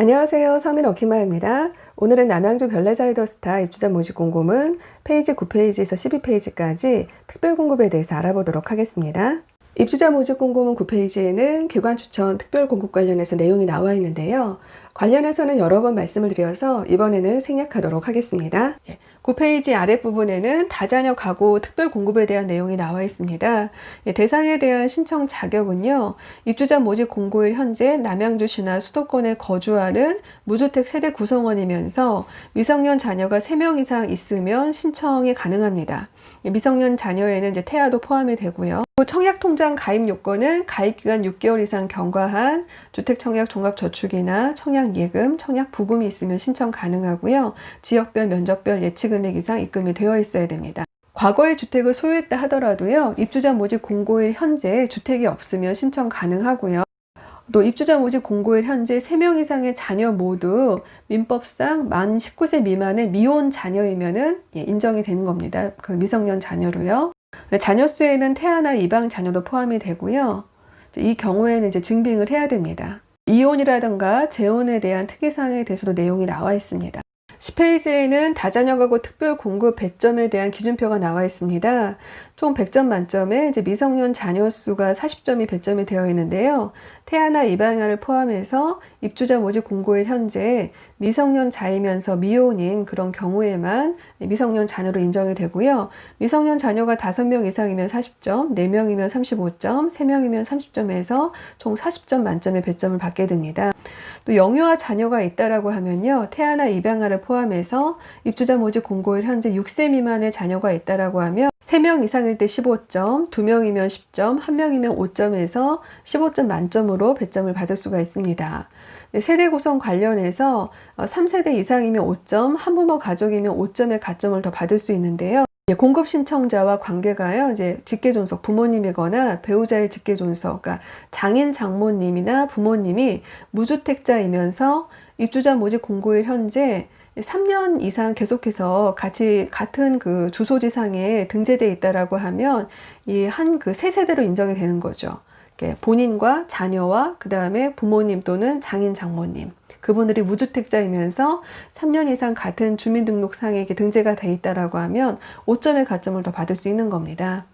안녕하세요. 서민 어키마입니다. 오늘은 남양주 별내자이더스타 입주자 모집 공고문 페이지 9페이지에서 12페이지까지 특별 공급에 대해서 알아보도록 하겠습니다. 입주자 모집 공고문 9페이지에는 기관 추천 특별 공급 관련해서 내용이 나와 있는데요. 관련해서는 여러 번 말씀을 드려서 이번에는 생략하도록 하겠습니다. 9페이지 아랫부분에는 다자녀 가구 특별 공급에 대한 내용이 나와 있습니다. 예, 대상에 대한 신청 자격은요, 입주자 모집 공고일 현재 남양주시나 수도권에 거주하는 무주택 세대 구성원이면서 미성년 자녀가 3명 이상 있으면 신청이 가능합니다. 예, 미성년 자녀에는 이제 태아도 포함이 되고요. 청약통장 가입 요건은 가입기간 6개월 이상 경과한 주택청약 종합저축이나 청약예금, 청약부금이 있으면 신청 가능하고요. 지역별, 면적별 예치금액 이상 입금이 되어 있어야 됩니다. 과거에 주택을 소유했다 하더라도요. 입주자 모집 공고일 현재 주택이 없으면 신청 가능하고요. 또 입주자 모집 공고일 현재 3명 이상의 자녀 모두 민법상 만 19세 미만의 미혼 자녀이면은 예, 인정이 되는 겁니다. 그 미성년 자녀로요. 자녀 수에는 태아나 입양 자녀도 포함이 되고요. 이 경우에는 이제 증빙을 해야 됩니다. 이혼이라든가 재혼에 대한 특이사항에 대해서도 내용이 나와 있습니다. 10페이지에는 다자녀 가구 특별 공급 배점에 대한 기준표가 나와 있습니다. 총 100점 만점에 이제 미성년 자녀 수가 40점이 배점이 되어 있는데요. 태아나 입양아를 포함해서 입주자 모집 공고일 현재 미성년 자이면서 미혼인 그런 경우에만 미성년 자녀로 인정이 되고요. 미성년 자녀가 5명 이상이면 40점, 4명이면 35점, 3명이면 30점에서 총 40점 만점의 배점을 받게 됩니다. 또 영유아 자녀가 있다라고 하면요. 태아나 입양아를 포함해서 입주자 모집 공고일 현재 6세 미만의 자녀가 있다라고 하면 3명 이상 일 때 15점, 2명이면 10점, 1명이면 5점에서 15점 만점으로 배점을 받을 수가 있습니다. 네, 세대 구성 관련해서 3세대 이상이면 5점, 한부모 가족이면 5점의 가점을 더 받을 수 있는데요. 공급 신청자와 관계가요, 이제 직계존속 부모님이거나 배우자의 직계존속, 그러니까 장인 장모님이나 부모님이 무주택자이면서 입주자 모집 공고일 현재 3년 이상 계속해서 같이 같은 그 주소지상에 등재되어 있다라고 하면 이 한 그 세 세대로 인정이 되는 거죠. 본인과 자녀와 그 다음에 부모님 또는 장인 장모님 그분들이 무주택자이면서 3년 이상 같은 주민등록상에 등재가 돼 있다라고 하면 5점의 가점을 더 받을 수 있는 겁니다.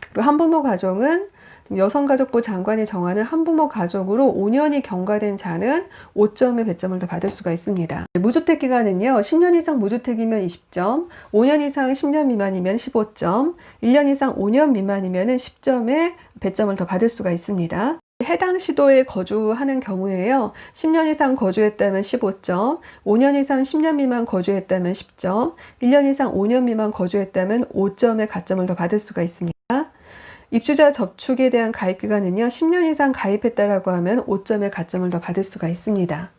그리고 한부모 가정은 여성가족부 장관이 정하는 한부모 가족으로 5년이 경과된 자는 5점의 배점을 더 받을 수가 있습니다. 무주택 기간은요, 10년 이상 무주택이면 20점, 5년 이상 10년 미만이면 15점, 1년 이상 5년 미만이면 10점의 배점을 더 받을 수가 있습니다. 해당 시도에 거주하는 경우에요. 10년 이상 거주했다면 15점, 5년 이상 10년 미만 거주했다면 10점, 1년 이상 5년 미만 거주했다면 5점의 가점을 더 받을 수가 있습니다. 입주자 접촉에 대한 가입 기간은요, 10년 이상 가입했다라고 하면 5점의 가점을 더 받을 수가 있습니다.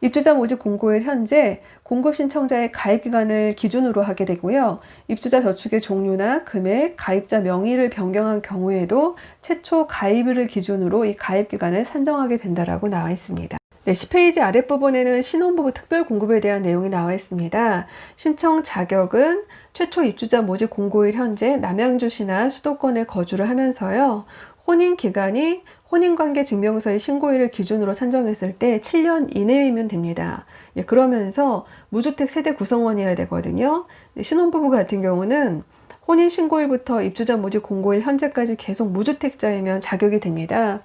입주자 모집 공고일 현재 공급 신청자의 가입 기간을 기준으로 하게 되고요. 입주자 저축의 종류나 금액, 가입자 명의를 변경한 경우에도 최초 가입일을 기준으로 이 가입 기간을 산정하게 된다라고 나와 있습니다. 네, 10페이지 아랫부분에는 신혼부부 특별 공급에 대한 내용이 나와 있습니다. 신청 자격은 최초 입주자 모집 공고일 현재 남양주시나 수도권에 거주를 하면서요. 혼인 기간이 혼인관계 증명서의 신고일을 기준으로 산정했을 때 7년 이내이면 됩니다. 예, 그러면서 무주택 세대 구성원이어야 되거든요. 신혼부부 같은 경우는 혼인신고일부터 입주자 모집 공고일 현재까지 계속 무주택자이면 자격이 됩니다.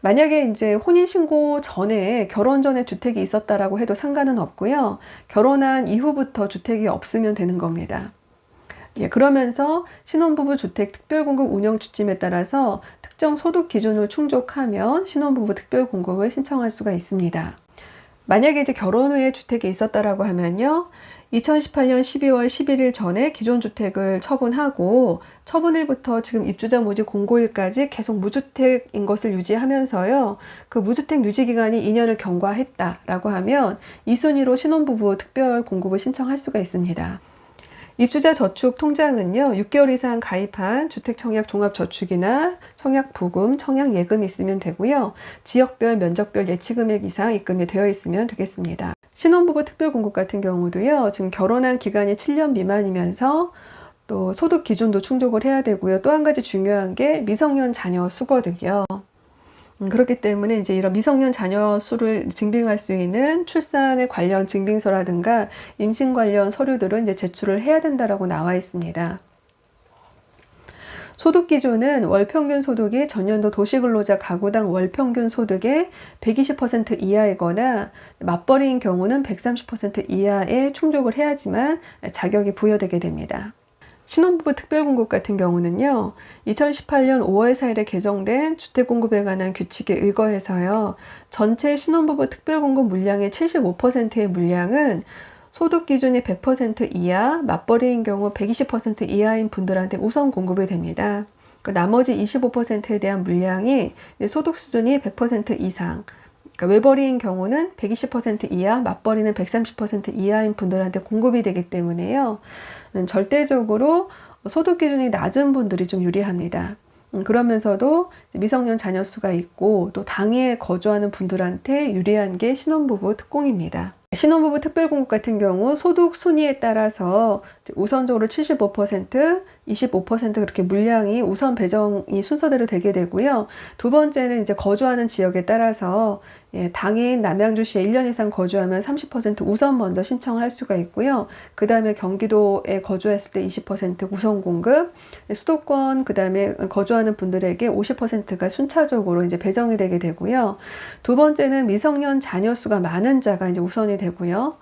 만약에 이제 혼인신고 전에 결혼 전에 주택이 있었다라고 해도 상관은 없고요. 결혼한 이후부터 주택이 없으면 되는 겁니다. 예, 그러면서 신혼부부 주택 특별공급 운영 주침에 따라서 특정 소득 기준을 충족하면 신혼부부 특별공급을 신청할 수가 있습니다. 만약에 이제 결혼 후에 주택이 있었다라고 하면요. 2018년 12월 11일 전에 기존 주택을 처분하고 처분일부터 지금 입주자 모집 공고일까지 계속 무주택인 것을 유지하면서요. 그 무주택 유지 기간이 2년을 경과했다라고 하면 이 순위로 신혼부부 특별 공급을 신청할 수가 있습니다. 입주자 저축 통장은요, 6개월 이상 가입한 주택청약 종합저축이나 청약부금, 청약예금이 있으면 되고요. 지역별, 면적별 예치금액 이상 입금이 되어 있으면 되겠습니다. 신혼부부 특별공급 같은 경우도요, 지금 결혼한 기간이 7년 미만이면서 또 소득 기준도 충족을 해야 되고요. 또 한 가지 중요한 게 미성년 자녀 수거득이요. 음, 그렇기 때문에 이제 이런 미성년 자녀 수를 증빙할 수 있는 출산에 관련 증빙서라든가 임신 관련 서류들은 이제 제출을 해야 된다라고 나와 있습니다. 소득 기준은 월 평균 소득이 전년도 도시근로자 가구당 월 평균 소득의 120% 이하이거나 맞벌이인 경우는 130% 이하에 충족을 해야지만 자격이 부여되게 됩니다. 신혼부부 특별공급 같은 경우는요, 2018년 5월 4일에 개정된 주택공급에 관한 규칙에 의거해서요, 전체 신혼부부 특별공급 물량의 75%의 물량은 소득 기준이 100% 이하, 맞벌이인 경우 120% 이하인 분들한테 우선 공급이 됩니다. 그 나머지 25%에 대한 물량이 소득 수준이 100% 이상, 그러니까 외벌이인 경우는 120% 이하, 맞벌이는 130% 이하인 분들한테 공급이 되기 때문에요. 음, 절대적으로 소득 기준이 낮은 분들이 좀 유리합니다. 음, 그러면서도 미성년 자녀 수가 있고 또 당에 거주하는 분들한테 유리한 게 신혼부부 특공입니다. 신혼부부 특별공급 같은 경우 소득 순위에 따라서 우선적으로 75%, 25% 그렇게 물량이 우선 배정이 순서대로 되게 되고요. 두 번째는 이제 거주하는 지역에 따라서 예, 당인 남양주시에 1년 이상 거주하면 30% 우선 먼저 신청할 수가 있고요. 그 다음에 경기도에 거주했을 때 20% 우선 공급, 수도권 그 다음에 거주하는 분들에게 50%가 순차적으로 이제 배정이 되게 되고요. 두 번째는 미성년 자녀 수가 많은 자가 이제 우선이 되고요.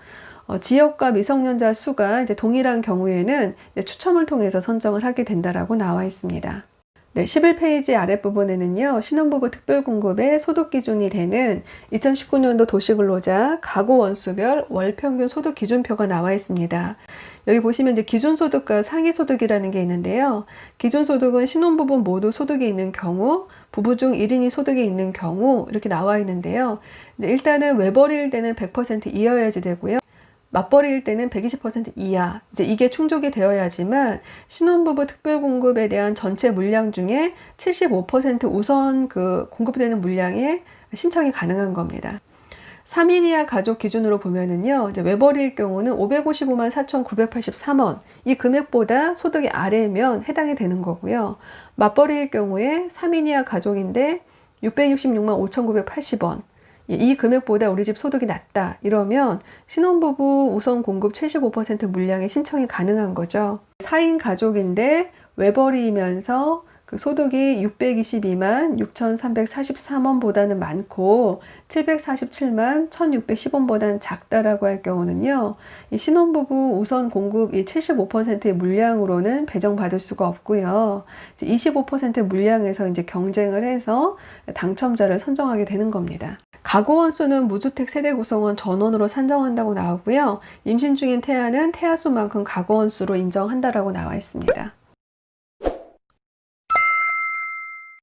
어, 지역과 미성년자 수가 이제 동일한 경우에는 추첨을 통해서 선정을 하게 된다라고 나와 있습니다. 네, 11페이지 아랫부분에는요, 신혼부부 특별공급의 소득 기준이 되는 2019년도 도시근로자 가구 원수별 월평균 소득 기준표가 나와 있습니다. 여기 보시면 이제 기준소득과 상위소득이라는 게 있는데요. 기준소득은 신혼부부 모두 소득이 있는 경우, 부부 중 1인이 소득이 있는 경우, 이렇게 나와 있는데요. 일단은 외벌이일 때는 100% 이어야지 되고요. 맞벌이일 때는 120% 이하. 이제 이게 충족이 되어야지만 신혼부부 특별 공급에 대한 전체 물량 중에 75% 우선 그 공급되는 물량에 신청이 가능한 겁니다. 3인 이하 가족 기준으로 보면은요, 이제 외벌이일 경우는 555만 4,983원. 이 금액보다 소득이 아래면 해당이 되는 거고요. 맞벌이일 경우에 3인 이하 가족인데 666만 5,980원. 이 금액보다 우리 집 소득이 낮다 이러면 신혼부부 우선 공급 75% 물량에 신청이 가능한 거죠. 4인 가족인데 외벌이면서 그 소득이 622만 6,343원보다는 많고 747만 1,610원보다는 작다라고 할 경우는요. 이 신혼부부 우선 공급 이 75%의 물량으로는 배정받을 수가 없고요. 25% 물량에서 이제 경쟁을 해서 당첨자를 선정하게 되는 겁니다. 가구 원수는 무주택 세대 구성원 전원으로 산정한다고 나오고요. 임신 중인 태아는 태아 수만큼 가구 원수로 인정한다라고 나와 있습니다.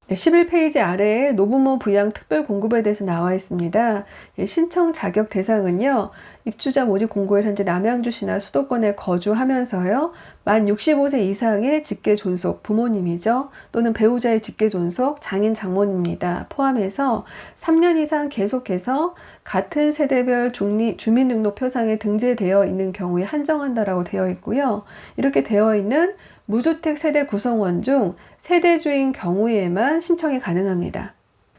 네, 11페이지 아래에 노부모 부양 특별 공급에 대해서 나와 있습니다. 예, 신청 자격 대상은요, 입주자 모집 공고일 현재 남양주시나 수도권에 거주하면서요, 만 65세 이상의 직계 존속 부모님이죠, 또는 배우자의 직계 존속 장인 장모입니다. 포함해서 3년 이상 계속해서 같은 세대별 중리, 주민등록표상에 등재되어 있는 경우에 한정한다라고 되어 있고요. 이렇게 되어 있는 무주택 세대 구성원 중 세대주인 경우에만 신청이 가능합니다.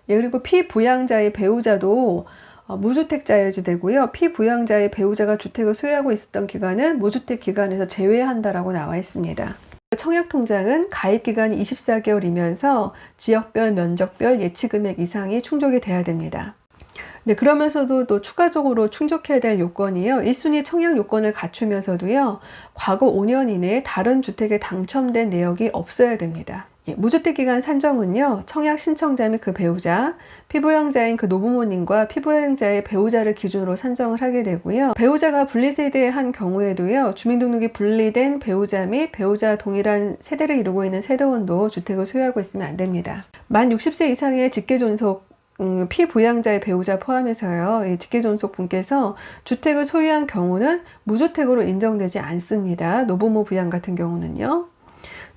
예, 그리고 피부양자의 배우자도 어, 무주택자여지 되고요. 피부양자의 배우자가 주택을 소유하고 있었던 기간은 무주택 기간에서 제외한다라고 나와 있습니다. 청약통장은 가입기간이 24개월이면서 지역별, 면적별 예치금액 이상이 충족이 돼야 됩니다. 네, 그러면서도 또 추가적으로 충족해야 될 요건이요. 1순위 청약 요건을 갖추면서도요. 과거 5년 이내에 다른 주택에 당첨된 내역이 없어야 됩니다. 예, 무주택 기간 산정은요. 청약 신청자 및 그 배우자, 피부양자인 그 노부모님과 피부양자의 배우자를 기준으로 산정을 하게 되고요. 배우자가 분리세대한 경우에도요. 주민등록이 분리된 배우자 및 배우자 동일한 세대를 이루고 있는 세대원도 주택을 소유하고 있으면 안 됩니다. 만 60세 이상의 직계존속 음, 피부양자의 배우자 포함해서요, 직계존속 분께서 주택을 소유한 경우는 무주택으로 인정되지 않습니다. 노부모 부양 같은 경우는요.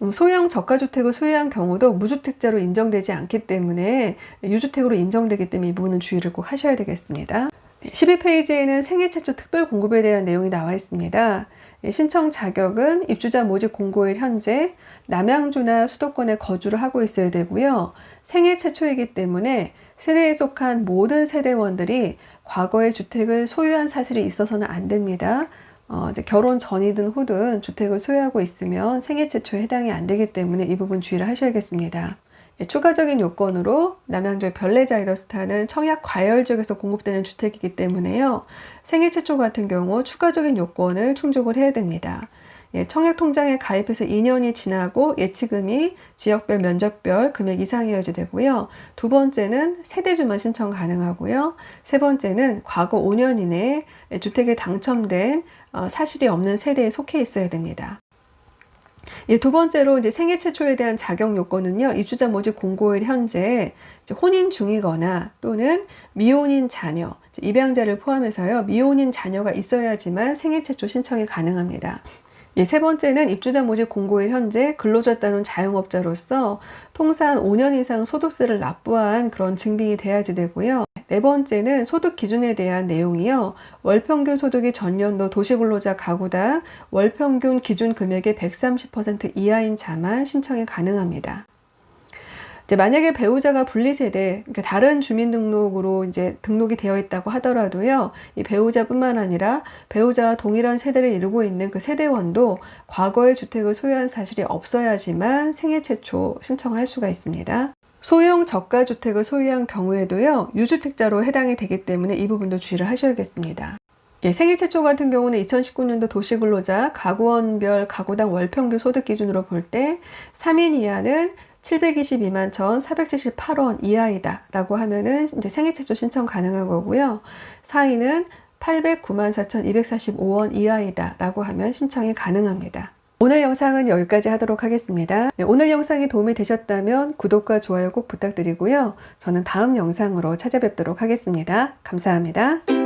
음, 소형 저가주택을 소유한 경우도 무주택자로 인정되지 않기 때문에 유주택으로 인정되기 때문에 이 부분은 주의를 꼭 하셔야 되겠습니다. 12페이지에는 생애 최초 특별 공급에 대한 내용이 나와 있습니다. 예, 신청 자격은 입주자 모집 공고일 현재 남양주나 수도권에 거주를 하고 있어야 되고요. 생애 최초이기 때문에 세대에 속한 모든 세대원들이 과거에 주택을 소유한 사실이 있어서는 안 됩니다. 어, 이제 결혼 전이든 후든 주택을 소유하고 있으면 생애 최초에 해당이 안 되기 때문에 이 부분 주의를 하셔야겠습니다. 예, 추가적인 요건으로 남양주의 별내자이더스타는 청약 과열 지역에서 공급되는 주택이기 때문에요. 생애 최초 같은 경우 추가적인 요건을 충족을 해야 됩니다. 예, 청약 통장에 가입해서 2년이 지나고 예치금이 지역별 면적별 금액 이상이어야 되고요. 두 번째는 세대주만 신청 가능하고요. 세 번째는 과거 5년 이내에 주택에 당첨된 어, 사실이 없는 세대에 속해 있어야 됩니다. 예, 두 번째로 이제 생애 최초에 대한 자격 요건은요, 입주자 모집 공고일 현재 혼인 중이거나 또는 미혼인 자녀, 입양자를 포함해서요, 미혼인 자녀가 있어야지만 생애 최초 신청이 가능합니다. 예, 세 번째는 입주자 모집 공고일 현재 근로자 따른 자영업자로서 통상 5년 이상 소득세를 납부한 그런 증빙이 돼야지 되고요. 네 번째는 소득 기준에 대한 내용이요. 월평균 소득이 전년도 도시근로자 가구당 월평균 기준 금액의 130% 이하인 자만 신청이 가능합니다. 이제 만약에 배우자가 분리세대, 그러니까 다른 주민등록으로 이제 등록이 되어 있다고 하더라도요, 이 배우자뿐만 아니라 배우자와 동일한 세대를 이루고 있는 그 세대원도 과거의 주택을 소유한 사실이 없어야지만 생애 최초 신청을 할 수가 있습니다. 소형 저가 주택을 소유한 경우에도요, 유주택자로 해당이 되기 때문에 이 부분도 주의를 하셔야겠습니다. 예, 생애 최초 같은 경우는 2019년도 도시근로자 가구원별 가구당 월평균 소득 기준으로 볼 때 3인 이하는 722만 1,478원 이하이다 라고 하면은 이제 생애 최초 신청 가능한 거고요. 4인은 809만 4,245원 이하이다 라고 하면 신청이 가능합니다. 오늘 영상은 여기까지 하도록 하겠습니다. 네, 오늘 영상이 도움이 되셨다면 구독과 좋아요 꼭 부탁드리고요. 저는 다음 영상으로 찾아뵙도록 하겠습니다. 감사합니다.